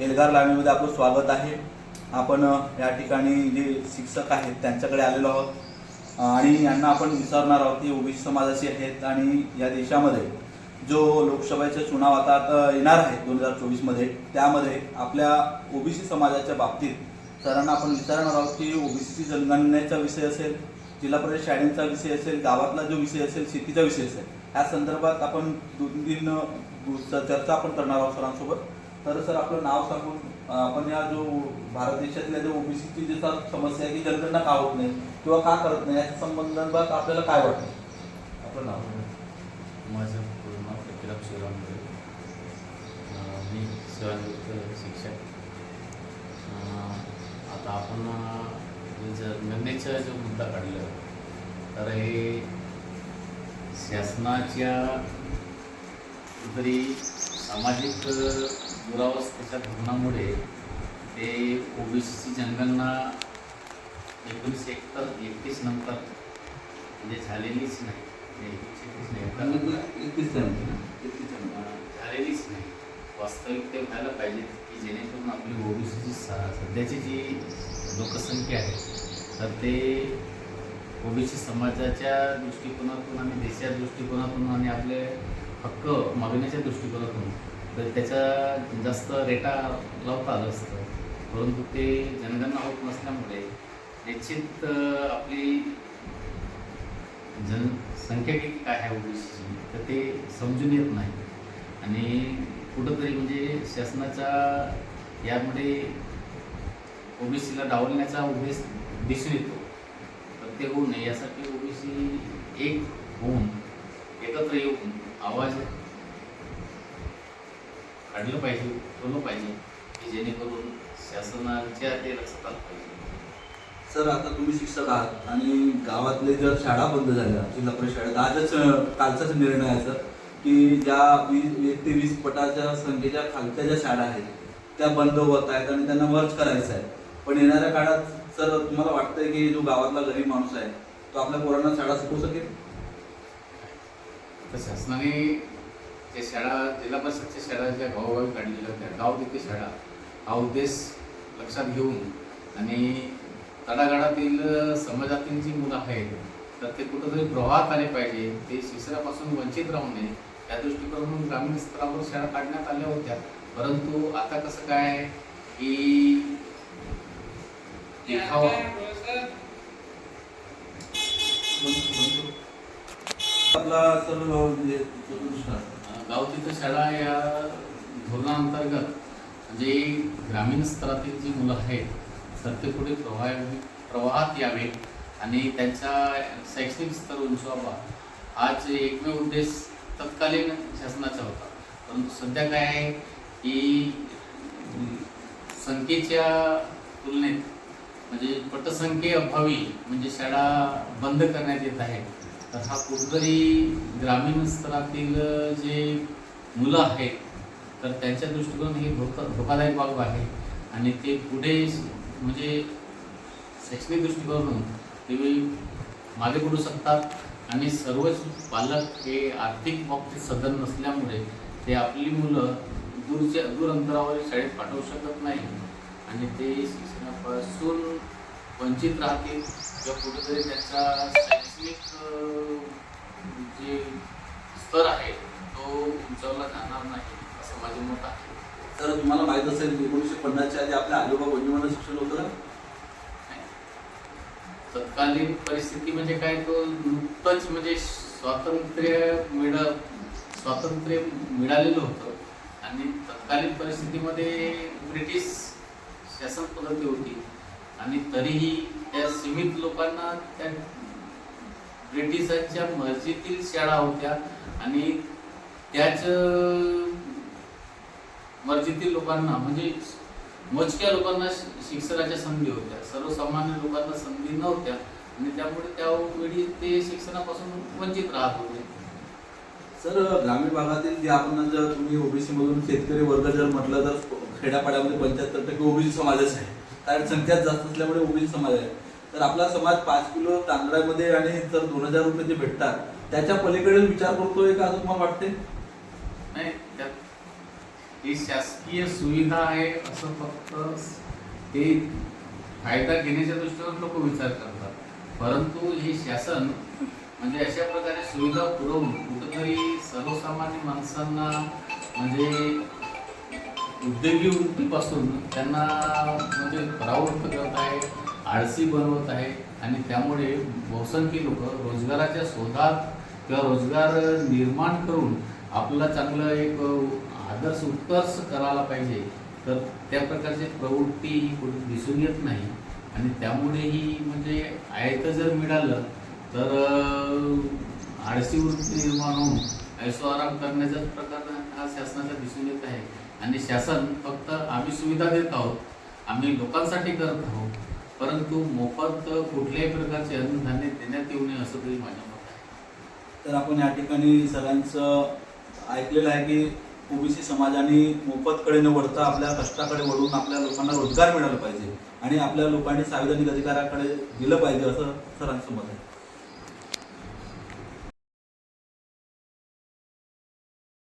एल्गार लाईव्हमध्ये आपलं स्वागत आहे. आपण या ठिकाणी जे शिक्षक आहेत त्यांच्याकडे आलेलो आहोत. आणि यांना आपण विचारणार आहोत की ओबीसी समाजाचे आहेत आणि या देशामध्ये जो लोकसभेचे चुनाव आता आता येणार आहेत दोन हजार चोवीसमध्ये त्यामध्ये आपल्या ओबीसी समाजाच्या बाबतीत सरांना आपण विचारणार आहोत की ओबीसी जनगणनेचा विषय असेल जिल्हा परिषद शाळेंचा विषय असेल गावातला जो विषय असेल शेतीचा विषय असेल या संदर्भात आपण दोन तीन चर्चा आपण करणार आहोत सरांसोबत. तर सर आपलं नाव सांगून आपण या जो भारत देशातल्या जो ओबीसीची जी सा- समस्या आहे की जनगणना का होत नाही किंवा का करत नाही याच्या संबंधात आपल्याला काय वाटतं? आपलं नाव माझं पूर्ण नाव पृथ्वीराज शिवराम मी सेवानिवृत्त शिक्षक. आता आपण जनगणनेचा जो मुद्दा काढला तर हे शासनाच्या तरी सामाजिक दुरावस्थेच्या धोरणामुळे ते ओबीसीची जनगणना एकोणीसशे एकतर एकतीस नंतर म्हणजे झालेलीच नाही. म्हणजे एकतीस झालेलीच नाही. वास्तविक ते व्हायला पाहिजे की जेणेकरून आपली ओबीसीची सध्याची जी लोकसंख्या आहे तर ते ओबीसी समाजाच्या दृष्टिकोनातून आणि देशाच्या दृष्टिकोनातून आणि आपले हक्क मागण्याच्या दृष्टिकोनातून तर त्याचा जास्त रेटा लावता आलं असतं. परंतु ते जनगणना होत नसल्यामुळे निश्चित आपली जनसंख्या किती काय आहे ओबीसीची तर ते समजून येत नाही. आणि कुठंतरी म्हणजे शासनाचा यामध्ये ओबीसीला डावलण्याचा उद्देश दिसून येतो. तर ते होऊ नये यासाठी ओबीसी एक होऊन एकत्र येऊन आवाज काढलं पाहिजे उठवलं पाहिजे की जेणेकरून शासनाच्या ते लक्षात आलं पाहिजे. सर आता तुम्ही शिक्षक आहात आणि गावातले जर शाळा बंद झाल्या जिल्हा परिषद शाळेत आजच कालचाच निर्णय आहे सर की ज्या वीस एक ते वीस पटाच्या संख्येच्या खालच्या ज्या शाळा आहेत त्या बंद होत आहेत आणि त्यांना मर्ज करायचं आहे. पण येणाऱ्या काळात सर तुम्हाला वाटतंय की जो गावातला गरीब माणूस आहे तो आपल्या पोरांना शाळा शिकवू शकेल? तर शासनाने जे शाळा जिल्हा परिषदच्या शाळा ज्या गावोगावी काढलेल्या होत्या गाव तिथे शाळा हा उद्देश लक्षात घेऊन आणि तळागाळातील समाजातील जी मुलं आहेत तर ते कुठंतरी प्रवाहात आले पाहिजे ते शिक्षणापासून वंचित राहू नये त्या दृष्टिकोनातून ग्रामीण स्तरावर शाळा काढण्यात आल्या होत्या. परंतु आता कसं काय की देखावा. आपला सर म्हणजे दुसरा. शाळा या धोरणाअंतर्गत जे ग्रामीण स्तरातील जी मुलं आहेत तर ते पुढे प्रवाह प्रवाहात यावे आणि त्यांचा शैक्षणिक स्तर उंचवावा आज एकमेव उद्देश तत्कालीन शासनाचा होता परंतु सध्या काय आहे की संख्येच्या तुलनेत म्हणजे पटसंख्ये अभावी म्हणजे शाळा बंद करण्यात येत आहेत तर हा कुठेतरी ग्रामीण स्तरातील जे मुलं आहेत तर त्यांच्या दृष्टिकोन ही धोका धोकादायक बाब आहे. आणि ते पुढे म्हणजे शैक्षणिक दृष्टिकोनातून ते मागे पडू शकतात. आणि सर्वच पालक हे आर्थिक बाबतीत सदन नसल्यामुळे ते आपली मुलं दूरच्या दूर अंतरावर शाळेत पाठवू शकत नाही. आणि ते शिक्षणापासून वंचित राहतील. किंवा कुठेतरी त्यांचा शैक्षणिक अं, जे स्तर आहे तो उंचावला जाणार नाही असं माझे मत आहे सर तुम्हाला माहीत असेल एकोणीसशे पन्नासच्या आधी आपल्या आजोबा वडिलांना शिक्षण होतं तत्कालीन परिस्थिती म्हणजे काय? तो नुकतंच म्हणजे स्वातंत्र्य मिळ स्वातंत्र्य मिळालेलं होतं. आणि तत्कालीन परिस्थितीमध्ये ब्रिटिश शासन पद्धती होती. आणि तरीही त्या सीमित लोकांना त्या ब्रिटिशांच्या मर्जीतील शाळा होत्या. आणि त्याच मर्जीतील लोकांना म्हणजे मोजक्या लोकांना शिक्षणाच्या संधी होत्या. सर्वसामान्य लोकांना संधी नव्हत्या आणि त्यामुळे त्या वेळी ते शिक्षणापासून वंचित राहत होते. सर ग्रामीण भागातील जे आपण जर तुम्ही ओबीसी मधून शेतकरी वर्ग जर म्हटलं तर खेड्यापाड्यामध्ये पंच्याहत्तर टक्के ओबीसी समाजच आहे. कारण संख्याच जास्त असल्यामुळे ओबीसी समाज आहे. तर आपला समाज पाच किलो तांदळामध्ये आणि जर दोन हजार रुपये जे भेटतात त्याच्या पलीकडे विचार करतोय का असं तुम्हाला वाटते नाही ही शासकीय सुविधा आहे असं फक्त ते फायदा घेण्याच्या दृष्टीनं लोक विचार करतात. परंतु हे शासन म्हणजे अशा प्रकारे सुविधा पुरवून कुठंतरी सर्वसामान्य माणसांना म्हणजे उद्योगी वृत्तीपासून त्यांना म्हणजे परावृत्त करत आहे आळसी बनवत आहे आणि त्यामुळे बहुसंख्य लोक रोजगाराच्या शोधात किंवा रोजगार निर्माण करून आपला चांगलं एक आदर्श उत्कर्ष करायला पाहिजे तर त्या प्रकारची प्रवृत्ती ही कुठे दिसून येत नाही. आणि त्यामुळेही म्हणजे आयतं जर मिळालं तर आळशी वृत्ती निर्माण होऊन ऐसो आराम करण्याचाच प्रकार हा शासनाचा दिसून येत आहे. आणि शासन फक्त आम्ही सुविधा देत आहोत आम्ही लोकांसाठी करत आहोत परंतु मोफत कुठल्याही प्रकारचे अन्नधान्य देण्यात येऊ नये असं तरी माझ्या मत आहे. तर आपण या ठिकाणी सगळ्यांचं ऐकलेलं आहे की ओबीसी समाजाने मोफतकडे न वळता आपल्या कष्टाकडे वळून आपल्या लोकांना रोजगार मिळाला पाहिजे आणि आपल्या लोकांनी संविधानिक अधिकाराकडे दिलं पाहिजे असं सरांचं मत आहे.